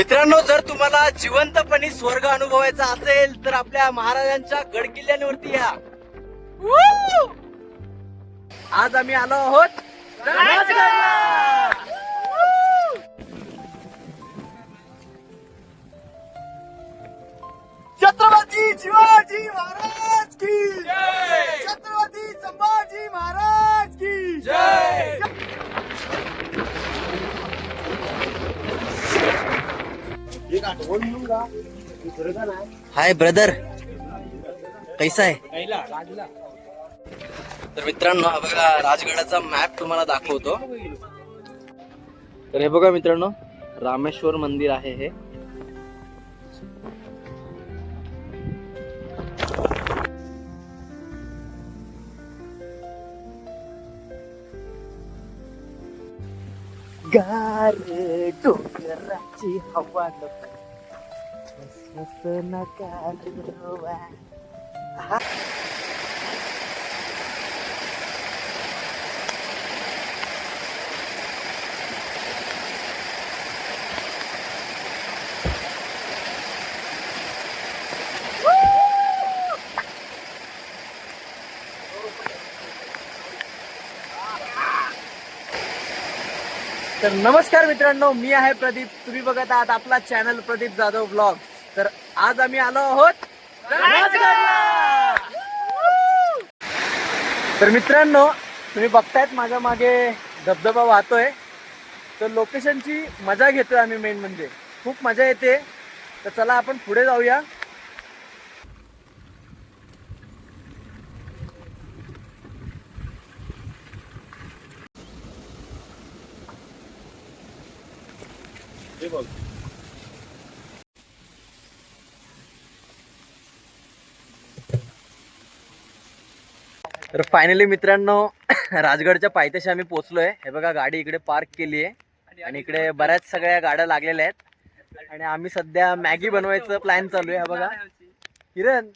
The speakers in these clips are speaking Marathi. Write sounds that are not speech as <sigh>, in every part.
मित्रांनो जर तुम्हाला जिवंतपणे स्वर्ग अनुभवायचा असेल तर आपल्या महाराजांच्या गडकिल्ल्यांवरती या. आज आम्ही आलो आहोत. हाय ब्रदर कैसा आहे तर मित्रांनो हा बघा राजगडाचा मॅप तुम्हाला दाखवतो. तर हे बघा मित्रांनो रामेश्वर मंदिर आहे हे. गार डोंगराची हवा नका तर नमस्कार मित्रांनो मी आहे प्रदीप. तुम्ही बघत आहात आपला चॅनल प्रदीप जाधव ब्लॉग आज आम्ही आलो आहोत तर मित्रांनो तुम्ही बघतायत माझ्या मागे धबधबा वाहतोय. तर लोकेशनची मजा घेतोय आम्ही मेन म्हणजे. खूप मजा येते. तर चला आपण पुढे जाऊया. तर फायनली मित्रांनो <coughs> राजगडच्या पायथ्याशी आम्ही पोहोचलोय. हे बघा गाडी इकडे पार्क केली आहे. आणि इकडे बऱ्याच सगळ्या गाड्या लागलेल्या आहेत. आणि आम्ही सध्या मॅगी बनवायचं प्लॅन चालू आहे हा बघा. किरण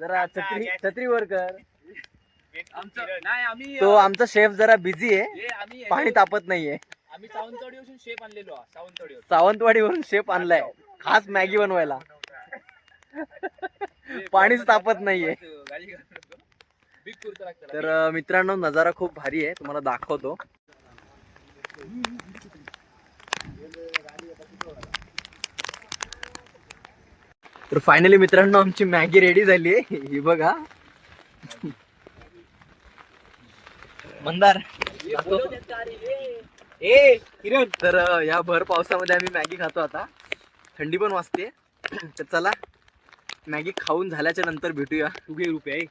जरा छत्री छत्री कर. तो आमचा शेफ जरा बिझी आहे. पाणी तापत नाहीये. आम्ही सावंतवाडीवरून शेप आणलेलो सावंतवाडीवर सावंतवाडीवरून. शेफ आणलाय. खास मॅगी बनवायला. पाणीच तापत नाहीये. तर मित्रांनो नजारा खूप भारी आहे. तुम्हाला दाखवतो. तर फायनली मित्रांनो आमची मॅगी रेडी झाली आहे. ही बघा. मंदार ए किरण. तर या भर पावसामध्ये आम्ही मॅगी खातो आता. थंडी पण वाजते. तर चला मॅगी खाऊन झाल्याच्यानंतर भेटूया. तू घे रुपये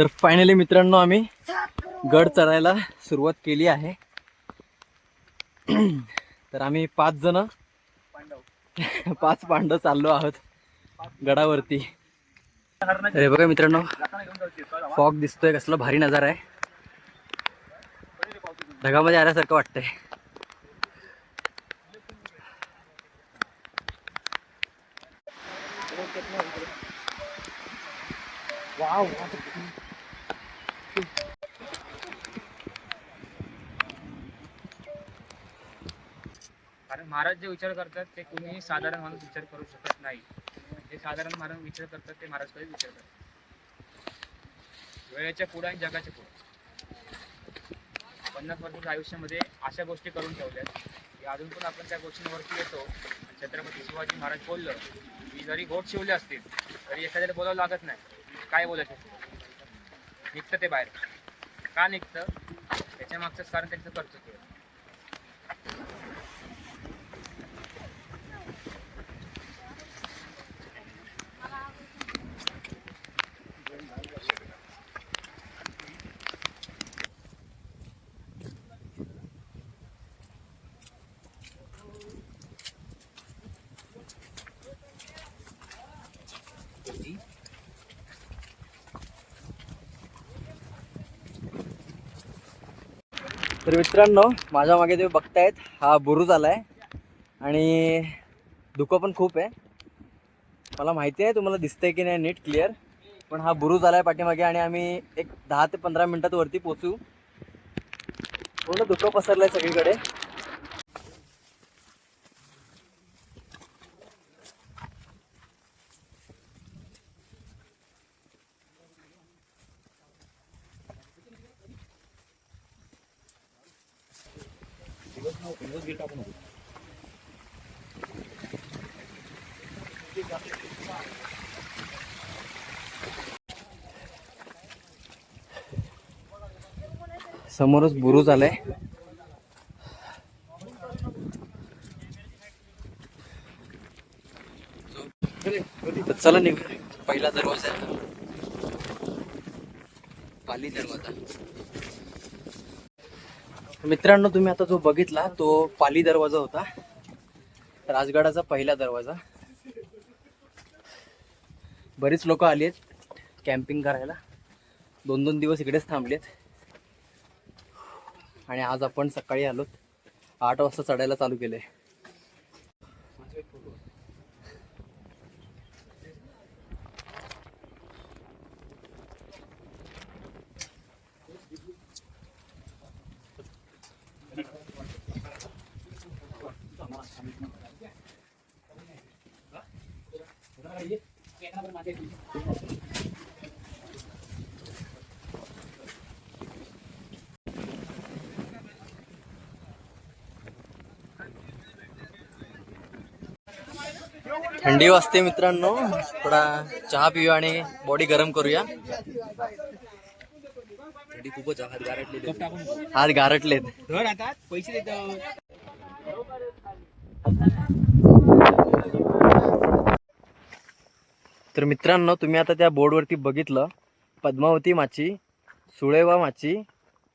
तर फायनली मित्रांनो आम्ही गड चढायला सुरुवात केली आहे. तर आम्ही पाच जण पाच पांडव चाललो आहोत गडावरती. अरे बघा मित्रांनो फॉग दिसतोय कसला भारी नजारा आहे. ढगामध्ये आल्यासारखं वाटतंय. कारण महाराज जे विचार करतात ते कोणीही साधारण माणूस विचार करू शकत नाही. जे साधारण माणूस विचार करतात ते महाराज कधी विचार करतात वेळेच्या पुढे आणि जगाच्या पुढे. पन्नास वर्षाच्या आयुष्यामध्ये अशा गोष्टी करून ठेवल्यात. की अजून पण आपण त्या गोष्टींवरती येतो. आणि छत्रपती शिवाजी महाराज बोललं की जरी घोट शिवले असतील तरी एखाद्याला बोलावं लागत नाही. काय बोलायचं? निघतं ते बाहेर. का निघतं? त्याच्या मागचं कारण त्यांचं कर्तृत्व. तर मित्रांनो माझ्या मागे तुम्ही बघतायत हा बुरुज आहे आणि धुकं पण खूप आहे. मला माहिती आहे तुम्हाला दिसतंय की नाही नीट क्लिअर पण हा बुरुज आहे पाठीमागे आणि आम्ही एक दहा ते पंधरा मिनटात वरती पोचू पूर्ण धुकं आहे सगळीकडे. समोरच बुरुज आलाय तर चला निघ. पहिला दरवाजा पाली दरवाजा. मित्रांनो तुम्ही आता जो बघितला तो पाली दरवाजा होता. राजगडाचा पहिला दरवाजा. बरीच लोक आली आहेत कॅम्पिंग करायला. दोन दोन दिवस इकडेच थांबलेत. आणि आज आपण सकाळी आलोत. आठ वाजता चढायला चालू केलं आहे थंडी वाजते मित्रांनो. थोडा चहा पिऊया आणि बॉडी गरम करूया. थंडी खूपच हात गारटले हात गारटलेत. धर आता. पैसे देतो. तर मित्रांनो तुम्ही आता त्या बोर्डवरती बघितलं पद्मावती माची सुळेवा माची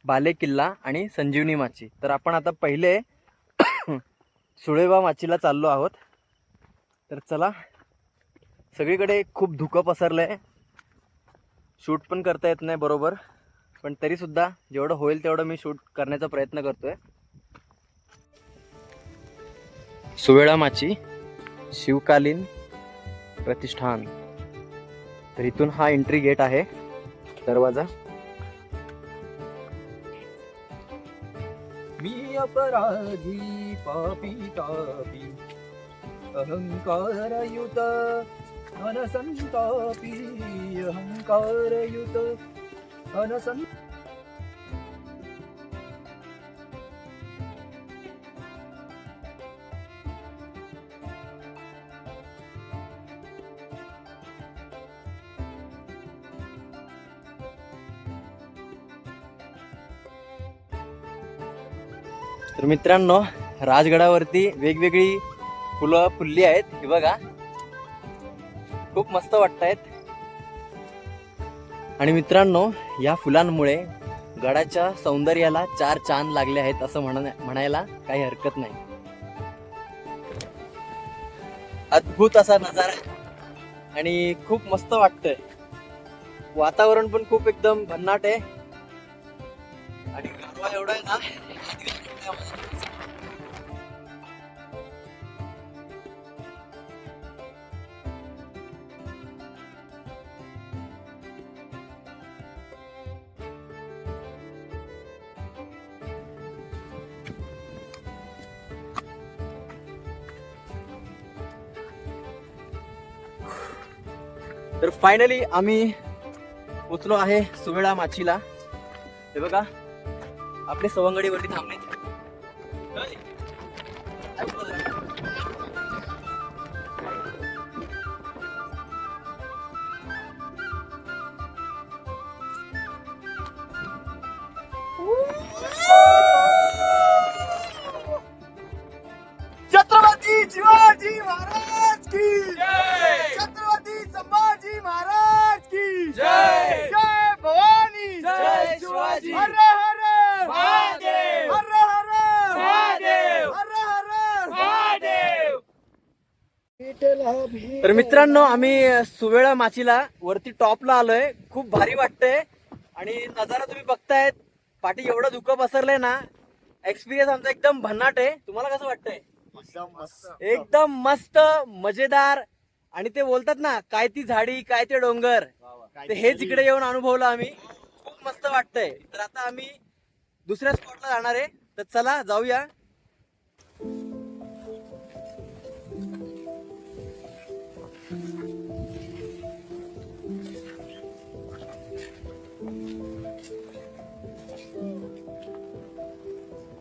बाले किल्ला आणि संजीवनी माची. तर आपण आता पहिले <coughs> सुळेवा माचीला चाललो आहोत. तर चला सगळीकडे खूप धुकं पसरलं आहे शूट पण करता येत नाही बरोबर पण तरीसुद्धा जेवढं होईल तेवढं मी शूट करण्याचा प्रयत्न करतोय. सुवेळा माची शिवकालीन प्रतिष्ठान. तर इथून हा एंट्री गेट आहे. दरवाजा. मी अपराधी पापी तापी. अहंकारयुत अनसंतापी. अहंकारयुत अनसंत तर मित्रांनो राजगडावरती वेगवेगळी फुलं फुलली आहेत. हे बघा. खूप मस्त वाटतायत. आणि मित्रांनो या फुलांमुळे गडाच्या सौंदर्याला चार चांद लागले आहेत असं म्हणा म्हणायला काही हरकत नाही. अद्भुत असा नजारा. आणि खूप मस्त वाटतंय. वातावरण पण खूप एकदम भन्नाट आहे. आणि गारवा एवढा आहे ना. तर फायनली आम्ही पोचलो आहे सुवेळा माचीला. हे बघा आपले सवंगडीवरती थांबले. मित्रांनो आम्ही सुवेळा माचीला वरती टॉपला आलोय. खूप भारी वाटतंय. आणि नजारा तुम्ही बघतायत. पाठी एवढं धुकं पसरलंय ना एक्सपिरियन्स आमचा एकदम भन्नाट आहे. तुम्हाला कसं वाटतंय? एकदम मस्त. मजेदार. आणि ते बोलतात ना काय ती झाडी काय ते डोंगर. ते हेच इकडे येऊन अनुभवलं आम्ही. खूप मस्त वाटतंय. तर आता आम्ही दुसऱ्या स्पॉटला जाणार आहे. तर चला जाऊया.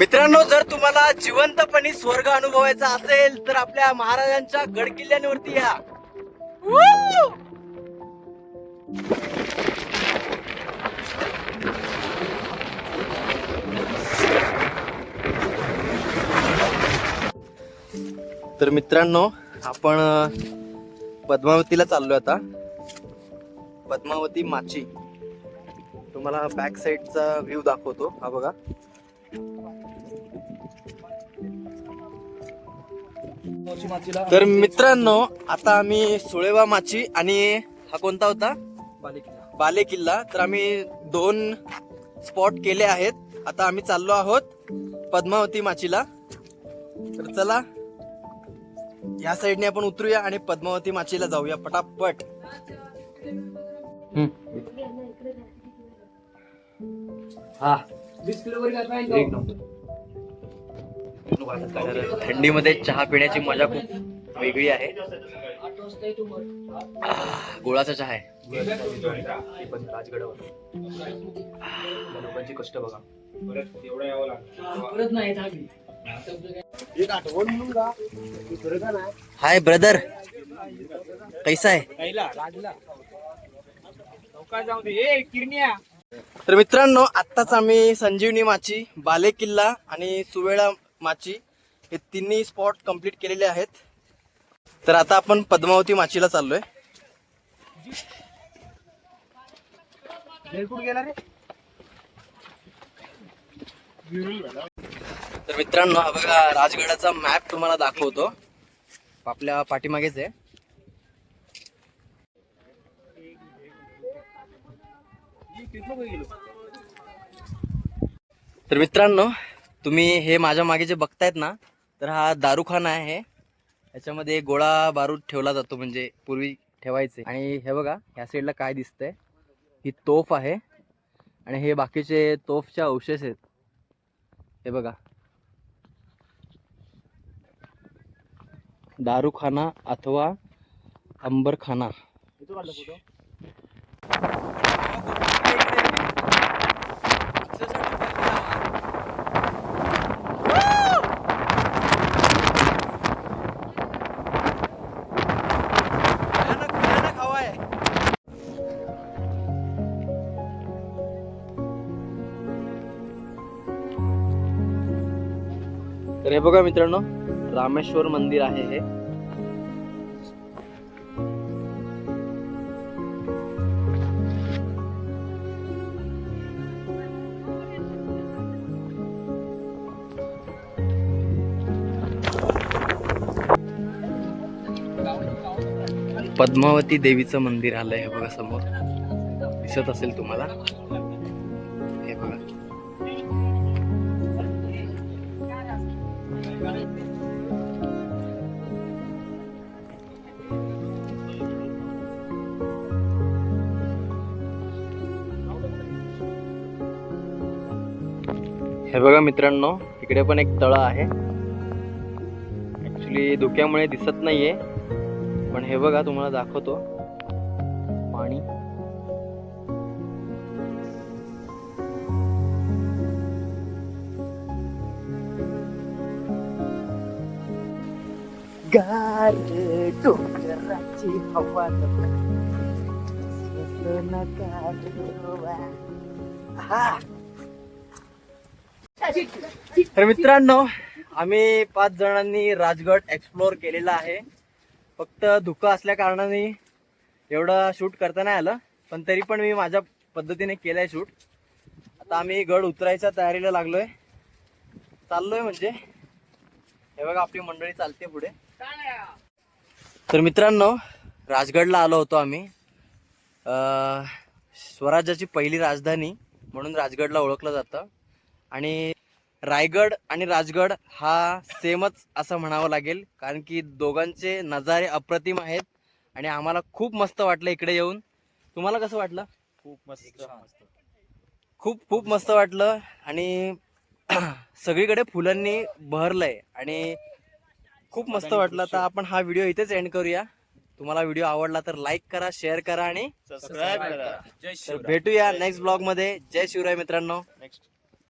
मित्रांनो जर तुम्हाला जिवंतपणी स्वर्ग अनुभवायचा असेल तर आपल्या महाराजांच्या गड किल्ल्यांवरती या. तर मित्रांनो आपण पद्मावतीला चाललोय आता. पद्मावती माची. तुम्हाला बॅक साईडचा व्ह्यू दाखवतो. हा बघा. तर मित्रांनो आता आम्ही सुळेवा माची आणि हा कोणता होता? बाले किल्ला तर आम्ही दोन स्पॉट केले आहेत. आता आम्ही चाललो आहोत पद्मावती माचीला. तर चला या साईडने आपण उतरूया आणि पद्मावती माचीला जाऊया पटापट. हा. तर थंडीमध्ये चहा पिण्याची मजा खूप वेगळी आहे. गोळाचा गुळाचा चहा आहे. राजगडावर लोकांचे कष्ट बघा हाय ब्रदर. कैसा आहे? तर मित्रांनो आत्ताच आम्ही संजीवनी माची बाले किल्ला आणि सुवेळा माची हे तिन्ही स्पॉट कंप्लीट केलेले आहेत. तर आता आपण पद्मावती माचीला चाललोय. गेला रे? तर मित्रांनो हा बघा राजगडाचा मॅप तुम्हाला दाखवतो. आपल्या पाठीमागेच आहे. तर मित्रांनो तुम्ही हे माझ्या मागे जे बघतायत ना तर हा दारूखाना आहे. याच्यामध्ये गोळा बारूद ठेवला जातो म्हणजे पूर्वी ठेवायचे. आणि हे बघा ह्या साईडला काय दिसतंय? ही तोफ आहे आणि हे बाकीचे तोफचे अवशेष आहेत. हे बघा. दारूखाना अथवा अंबरखाना. बघा मित्रांनो रामेश्वर मंदिर आहे हे. पद्मावती देवीचं मंदिर आलंय हे बघा समोर. दिसत असेल तुम्हाला? हे बघा. बघा मित्रांनो इकडे पण एक तळ आहे. ऍक्च्युली धुक्यामुळे दिसत नाहीये. पण हे बघा तुम्हाला दाखवतो. पाणी. गार डोंगराची हवा तर मित्रांनो आम्ही पाच जणांनी राजगड एक्सप्लोअर केलेला आहे. फक्त धुकं असल्या कारणाने एवढं शूट करता नाही आलं पण तरी पण मी माझ्या पद्धतीने केलंय शूट आता आम्ही गड उतरायच्या तयारीला लागलोय. चाललोय म्हणजे. हे बघा आपली मंडळी चालते पुढे. तर मित्रांनो राजगडला आलो होतो आम्ही. स्वराज्याची पहिली राजधानी म्हणून राजगडला ओळखलं जातं. आणि रायगड आणि राजगड हा सेमच असं म्हणावं लागेल. कारण की दोघांचे नजारे अप्रतिम आहेत आणि आम्हाला खूप मस्त वाटलं इकडे येऊन. तुम्हाला कसं वाटलं? खूप मस्त. खूप खूप मस्त वाटलं. आणि <clears throat> सगळीकडे फुलांनी बहरलंय आणि खूप मस्त वाटलं. तर आपण हा व्हिडिओ इथेच एंड करूया. तुम्हाला व्हिडिओ आवडला तर लाईक करा शेअर करा आणि सबस्क्राईब करा. भेटूया नेक्स्ट ब्लॉगमध्ये. जय शिवराय मित्रांनो. नेक्स्ट